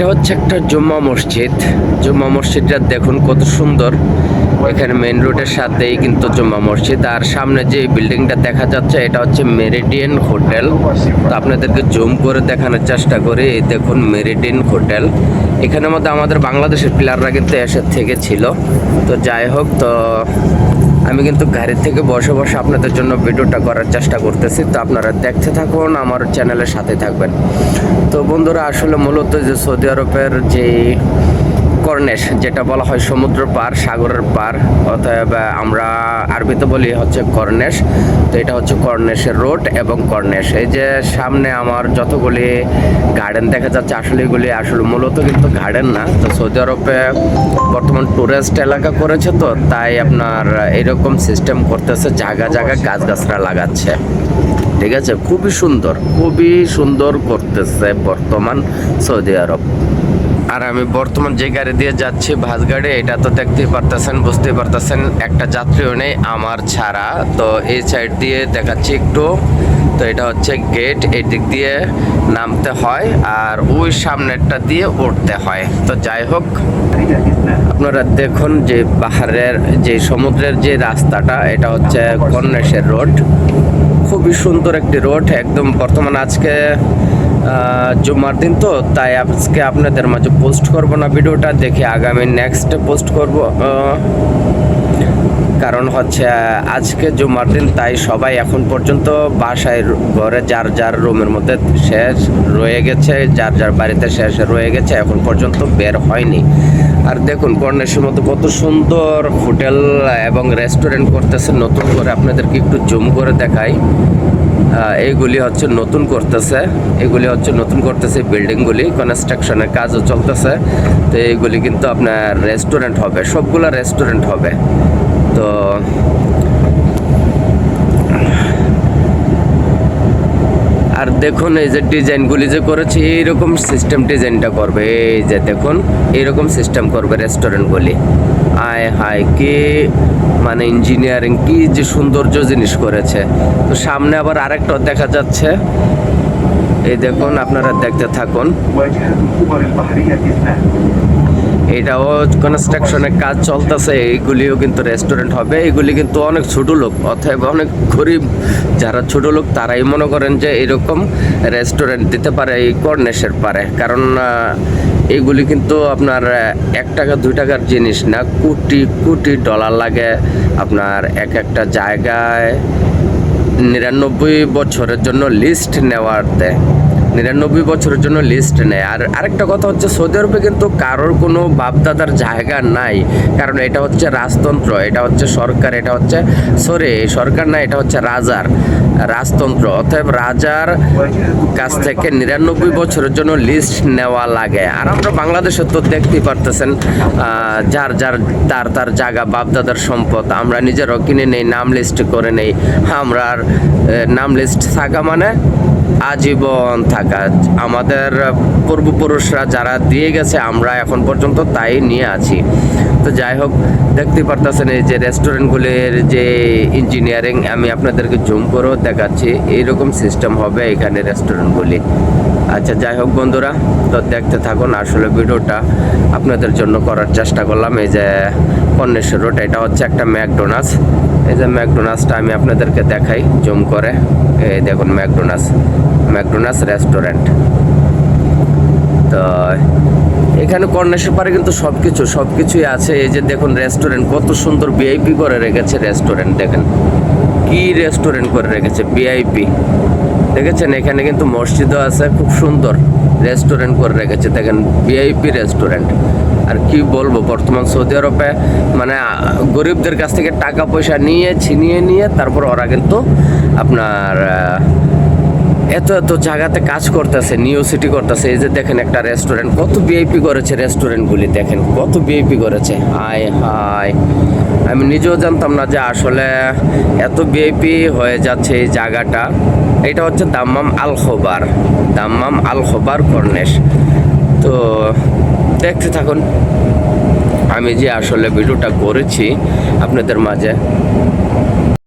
এটা হচ্ছে একটা জুম্মা মসজিদ। জুম্মা মসজিদটা দেখুন কত সুন্দর। এখানে মেইন রোডের সাথেই কিন্তু জুম্মা মসজিদ। আর সামনে যে বিল্ডিংটা দেখা যাচ্ছে, এটা হচ্ছে মেরিডিয়ান হোটেল তো আপনাদেরকে জুম করে দেখানোর চেষ্টা করি। এই দেখুন মেরিডিয়ান হোটেল এখানের মধ্যে আমাদের বাংলাদেশের প্লেয়াররা কিন্তু এসে থেকে ছিল তো যাই হোক, তো আমি কিন্তু গাড়ি থেকে বসে বসে আপনাদের জন্য ভিডিওটা করার চেষ্টা করতেছি। তো আপনারা দেখতে থাকুন, আমার চ্যানেলের সাথে থাকবেন। তো বন্ধুরা, আসলে মূলত যে সৌদি আরবের যে কর্নেশ যেটা বলা হয় সমুদ্র পার, সাগরের পার, অতএব আমরা আরবিতে বলি হচ্ছে কর্নেশ তো এটা হচ্ছে কর্নেশের রোড এবং কর্নেশ এই যে সামনে আমার যতগুলি গার্ডেন দেখা যাচ্ছে, আসলে এগুলি আসলে মূলত কিন্তু গার্ডেন না। তো সৌদি আরবে বর্তমান টুরিস্ট এলাকা করেছে তো, তাই আপনার এরকম সিস্টেম করতেছে, জায়গা জায়গা গাছ গাছরা লাগাচ্ছে। ঠিক আছে? খুবই সুন্দর খুবই সুন্দর করতেছে বর্তমান সৌদি আরব। আর আমি বর্তমান যে গাড়ি দিয়ে যাচ্ছি বাস গাড়ি এটা তো দেখতেই পারতেছেন, বুঝতেই পারতেছেন, একটা যাত্রীও নেই আমার ছাড়া। তো এই সাইড দিয়ে দেখাচ্ছি একটু। তো এটা হচ্ছে গেট এই দিক দিয়ে নামতে হয় আর ওই সামনেরটা দিয়ে উঠতে হয়। তো যাই হোক, আপনারা দেখুন যে পাহাড়ের যে সমুদ্রের যে রাস্তাটা, এটা হচ্ছে কন্যাসের রোড খুবই সুন্দর একটি রোড একদম বর্তমান আজকে জুম্মার দিন তো, তাই আজকে আপনাদের মাঝে পোস্ট করব না ভিডিওটা, দেখে আগামী নেক্সট পোস্ট করব। কারণ হচ্ছে আজকে জুম্মার দিন, তাই সবাই এখন পর্যন্ত বাসায় ঘরে যার যার রুমের মধ্যে শেষ রয়ে গেছে, যার যার বাড়িতে শেষ রয়ে গেছে, এখন পর্যন্ত বের হয়নি। আর দেখুন কর্ণেশের মতো কত সুন্দর হোটেল এবং রেস্টুরেন্ট করতেছে, নতুন করে আপনাদেরকে একটু জুম করে দেখাই। এইগুলি হচ্ছে নতুন করতেছে। এগুলি হচ্ছে নতুন করতেছে বিল্ডিংগুলি কনস্ট্রাকশনের কাজও চলতেছে। তো এইগুলি কিন্তু আপনার রেস্টুরেন্ট হবে, সবগুলো রেস্টুরেন্ট হবে। তো আর দেখুন, এই যে ডিজাইনগুলি যে করেছে, এইরকম সিস্টেম ডিজাইনটা করবে। এই যে দেখুন, এইরকম সিস্টেম করবে রেস্টুরেন্টগুলি আয় হায়, কি মানে ইঞ্জিনিয়ারিং কি যে সৌন্দর্য জিনিস করেছে। তো সামনে আবার আরেকটা দেখা যাচ্ছে। এই দেখুন, আপনারা দেখতে থাকুন। এটাও কনস্ট্রাকশনের কাজ চলতেছে, এইগুলিও কিন্তু রেস্টুরেন্ট হবে। এগুলি কিন্তু অনেক ছোট লোক, অথবা অনেক গরিব। যারা ছোট লোক, তারাই মনে করেন যে এরকম রেস্টুরেন্ট দিতে পারে, এই কর্নেশের পারে। কারণ এগুলি কিন্তু আপনার এক টাকা, দুই টাকার জিনিস না, কোটি কোটি ডলার লাগে আপনার এক একটা জায়গায়। নিরানব্বই বছরের জন্য লিস্ট নেওয়াতে নিরানব্বই বছরের জন্য লিস্ট নেয়। আর আরেকটা কথা হচ্ছে, সৌদি আরবে কিন্তু কারোর কোনো বাপদাদার জায়গা নাই। কারণ এটা হচ্ছে রাজতন্ত্র, এটা হচ্ছে সরকার, এটা হচ্ছে সরি সরকার না, এটা হচ্ছে রাজার, রাজতন্ত্র। অতএব রাজার কাছ থেকে নিরানব্বই বছরের জন্য লিস্ট নেওয়া লাগে। আর আমরা বাংলাদেশে তো দেখতেই পারতেছেন যার যার, তার তার জায়গা, বাপদাদার সম্পদ। আমরা নিজেরাও কিনে নেই, নাম লিস্ট করে নেই। আমরা নাম লিস্ট থাকা মানে আজীবন থাকা আমাদের পূর্বপুরুষরা যারা দিয়ে গেছে, আমরা এখন পর্যন্ত তাই নিয়ে আছি। তো যাই হোক, দেখতে পারতেছেন এই যে রেস্টুরেন্টগুলির যে ইঞ্জিনিয়ারিং, আমি আপনাদেরকে জুম করেও দেখাচ্ছি, এইরকম সিস্টেম হবে এখানে রেস্টুরেন্টগুলি। আচ্ছা যাই হোক বন্ধুরা, তো দেখতে থাকুন, আসলে ভিডিওটা আপনাদের জন্য করার চেষ্টা করলাম। এই যে কন্যেশ্বর রোড, এটা হচ্ছে একটা ম্যাকডোনাস এই যে ম্যাকডোনাসটা আমি আপনাদেরকে দেখাই, জুম করে। এই দেখুন ম্যাকডোনাস ম্যাকডোনাস রেস্টুরেন্ট। তো এখানে কর্ণেশ্বর পারে কিন্তু সব কিছু সব কিছুই আছে। এই যে দেখুন রেস্টুরেন্ট, কত সুন্দর ভিআইপি করে রেখেছে রেস্টুরেন্ট, দেখেন। কি রেস্টুরেন্ট করে রেখেছে ভিআইপি দেখেছেন? এখানে কিন্তু মসজিদও আছে, খুব সুন্দর রেস্টুরেন্ট করে রেখেছে, দেখেন ভিআইপি রেস্টুরেন্ট। আর কি বলব, বর্তমান সৌদি আরবে মানে গরিবদের কাছ থেকে টাকা পয়সা নিয়ে, ছিনিয়ে নিয়ে, তারপর ওরা কিন্তু আপনার এত এত জায়গাতে কাজ করতেছে নিউ সিটি করতেছে, এই যে দেখেন একটা রেস্টুরেন্ট কত ভিআইপি করেছে রেস্টুরেন্টগুলি দেখেন কত ভিআইপি করেছে। হাই হায়, আমি নিজেও জানতাম না যে আসলে এত ভিআইপি হয়ে যাচ্ছে এই জায়গাটা। এটা হচ্ছে Dammam Al Khobar Dammam Al Khobar corniche. তো দেখতে থাকুন, আমি যে আসলে ভিডিওটা করেছি আপনাদের মাঝে